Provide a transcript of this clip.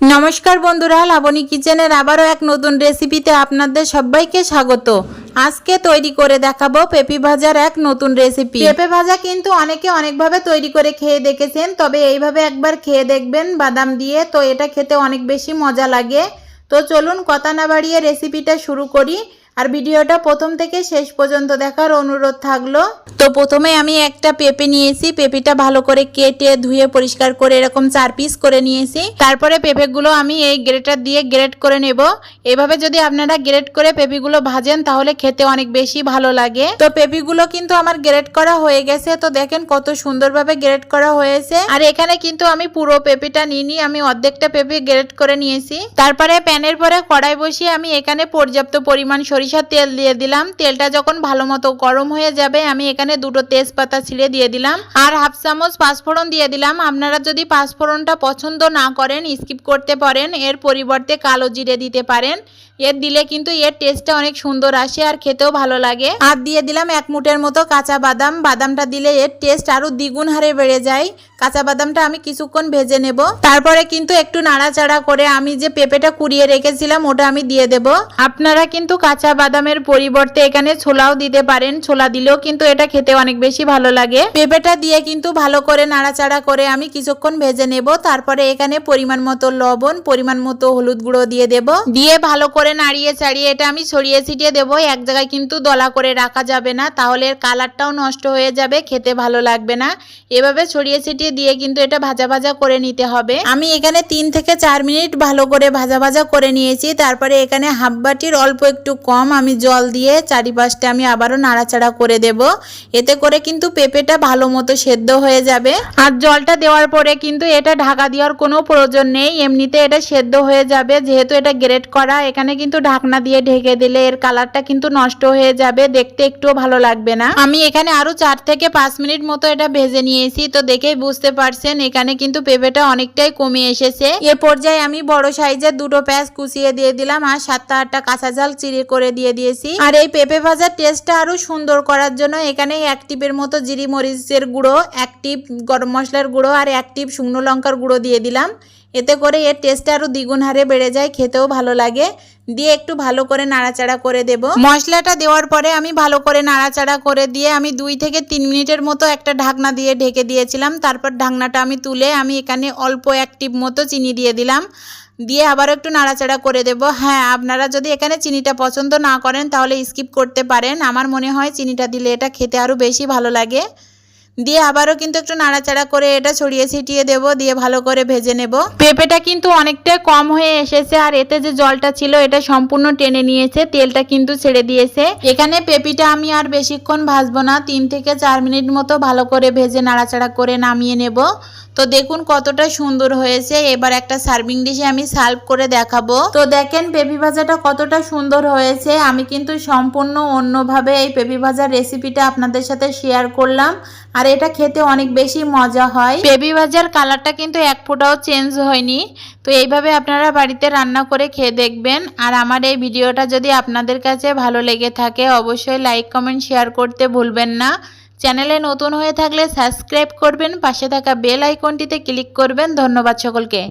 নমস্কার বন্ধুরা, লাবণী কিচেনের আবারও এক নতুন রেসিপিতে আপনাদের সবাইকে স্বাগত। আজকে তৈরি করে দেখাবো পেঁপে ভাজার এক নতুন রেসিপি পেঁপে ভাজা কিন্তু অনেকে অনেকভাবে তৈরি করে খেয়ে দেখেছেন, তবে এইভাবে একবার খেয়ে দেখবেন বাদাম দিয়ে, তো এটা খেতে অনেক বেশি মজা লাগে। তো চলুন কথা না বাড়িয়ে রেসিপিটা শুরু করি। আর ভিডিওটা প্রথম থেকে শেষ পর্যন্ত দেখার অনুরোধ থাকল। তো প্রথমে আমি একটা পেঁপে নিয়েছি, পেঁপেটা ভালো করে কেটে ধুয়ে পরিষ্কার করে এরকম চার পিস করে নিয়েছি। তারপরে পেঁপেগুলো আমি এই গ্রেটার দিয়ে গ্রেট করে নেব। এভাবে যদি আপনারা গ্রেট করে পেঁপেগুলো ভাজেন তাহলে খেতে অনেক বেশি ভালো লাগে। তো পেঁপেগুলো কিন্তু আমার গ্রেট করা হয়ে গেছে। তো দেখেন কত সুন্দরভাবে গ্রেট করা হয়েছে। আর এখানে কিন্তু আমি পুরো পেঁপেটা নিইনি, আমি অর্ধেকটা পেঁপে গ্রেট করে নিয়েছি। তারপরে প্যানের পরে কড়াই বসিয়ে আমি এখানে পর্যাপ্ত পরিমাণ সরিষার তেল দিয়ে দিলাম। তেলটা যখন ভালো মতো গরম হয়ে যাবে, আমি এখানে দুটো তেজপাতা ছিঁড়ে দিয়ে দিলাম। আর হাফ চামচ পাঁচফোড়ন দিয়ে দিলাম। আপনারা যদি পাঁচফোড়নটা পছন্দ না করেন স্কিপ করতে পারেন। এর পরিবর্তে কালো জিরে দিতে পারেন। এর দিলে কিন্তু এর টেস্টটা অনেক সুন্দর আসে আর খেতেও ভালো লাগে। আর দিয়ে দিলাম এক মুঠের মতো কাঁচা বাদাম। বাদামটা দিলে এর টেস্ট আরও দ্বিগুণ হারে বেড়ে যায়। কাঁচা বাদামটা আমি কিছুক্ষণ ভেজে নেব। তারপরে কিন্তু একটু নাড়াচাড়া করে আমি যে পেঁপেটা কুড়িয়ে রেখেছিলাম ওটা আমি দিয়ে দেব। আপনারা কিন্তু কাঁচা বাদামের পরিবর্তে এখানে ছোলাও দিতে পারেন। ছোলা দিলেও কিন্তু এটা খেতে অনেক বেশি ভালো লাগে। পেঁপেটা দিয়ে কিন্তু ভালো করে নাড়াচাড়া করে আমি কিছুক্ষণ ভেজে নেব। তারপরে এখানে পরিমাণ মতো লবণ, পরিমাণ মতো হলুদ গুঁড়ো দিয়ে দেব। দিয়ে ভালো করে নাড়িয়ে চাড়িয়ে এটা আমি ছড়িয়ে ছিটিয়ে দেবো। এক জায়গায় কিন্তু দলা করে রাখা যাবে না। তাহলে এর কালারটাও নষ্ট হয়ে যাবে, খেতে ভালো লাগবে না। এভাবে ছড়িয়ে ছিটিয়ে দিয়ে কিন্তু এটা ভাজা ভাজা করে নিতে হবে। আমি এখানে তিন থেকে চার মিনিট ভালো করে ভাজা ভাজা করে নিয়েছি। তারপরে এখানে হাফ বাটির অল্প একটু কম আমি জল দিয়ে চারিপাশটা আমি আবারও নাড়াচাড়া করে দেব। এতে করে কিন্তু পেঁপেটা ভালো মতো সেদ্ধ হয়ে যাবে। আর জলটা দেওয়ার পরে কিন্তু এটা ঢাকা দেওয়ার কোনো প্রয়োজন নেই। এমনিতে এটা সেদ্ধ হয়ে যাবে। যেহেতু এটা গ্রেট করা, এখানে কিন্তু ঢাকনা দিয়ে ঢেকে দিলে এর কালারটা কিন্তু নষ্ট হয়ে যাবে। দেখতে একটুও ভালো লাগবে না। আমি এখানে আরও চার থেকে পাঁচ মিনিট মতো এটা ভেজে নিয়েছি। তো দেখেই বুঝতে পারছেন, এখানে কিন্তু পেঁপেটা অনেকটাই কমে এসেছে। এ পর্যায়ে আমি বড় সাইজের দুটো পেঁয়াজ কুচিয়ে দিয়ে দিলাম আর সাতটা আটটা কাঁচা ঝাল চিড়ে করে দিয়ে দিয়েছি। আর এই পেঁপে ভাজার টেস্টটা আরও সুন্দর করার জন্য এখানে এক টিপের মতো জিরি মরিচের গুঁড়ো, এক টিপ গরম মশলার গুঁড়ো আর এক টিপ শুকনো লঙ্কার গুঁড়ো দিয়ে দিলাম। এতে করে এর টেস্টটা আরও দ্বিগুণ হারে বেড়ে যায়, খেতেও ভালো লাগে। দিয়ে একটু ভালো করে নাড়াচাড়া করে দেব। মশলাটা দেওয়ার পরে আমি ভালো করে নাড়াচাড়া করে দিয়ে আমি দুই থেকে তিন মিনিটের মতো একটা ঢাকনা দিয়ে ঢেকে দিয়েছিলাম। তারপর ঢাকনাটা আমি তুলে আমি এখানে অল্প এক টিপ মতো চিনি দিয়ে দিলাম। দিয়ে আবার একটু নাড়াচাড়া করে দেব। হ্যাঁ আপনারা যদি এখানে চিনিটা পছন্দ না করেন তাহলে স্কিপ করতে পারেন। আমার মনে হয় চিনিটা দিলে এটা খেতে আরও বেশি ভালো লাগে। দিয়ে আবারও কিন্তু একটু নাড়াচাড়া করে এটা ছড়িয়ে ছিটিয়ে দেব, দিয়ে ভালো করে ভেজে নেব। পেঁপেটা কিন্তু অনেকটাই কম হয়ে এসেছে আর এতে যে জলটা ছিল এটা সম্পূর্ণ টেনে নিয়েছে, তেলটা কিন্তু ছেড়ে দিয়েছে। এখানে পেঁপিটা আমি আর বেশিক্ষণ ভাজবো না, তিন থেকে চার মিনিট মতো ভালো করে ভেজে নাড়াচাড়া করে নামিয়ে নেব। তো দেখুন কতটা সুন্দর হয়েছে, এবার একটা সার্ভিং ডিশে আমি সার্ভ করে দেখাবো। তো দেখেন পেঁপি ভাজাটা কতটা সুন্দর হয়েছে, আমি কিন্তু সম্পূর্ণ অন্যভাবে এই পেঁপি ভাজার রেসিপিটা আপনাদের সাথে শেয়ার করলাম। আর এটা খেতে অনেক বেশি মজা হয়। বেবি ভাজার কালারটা কিন্তু এক ফোটাও চেঞ্জ হয়নি। তো এইভাবে আপনারা বাড়িতে রান্না করে খেয়ে দেখবেন। আর আমার এই ভিডিওটা যদি আপনাদের কাছে ভালো লেগে থাকে, অবশ্যই লাইক, কমেন্ট, শেয়ার করতে ভুলবেন না। চ্যানেলে নতুন হয়ে থাকলে সাবস্ক্রাইব করবেন, পাশে থাকা বেল আইকনটিতে ক্লিক করবেন। ধন্যবাদ সকলকে।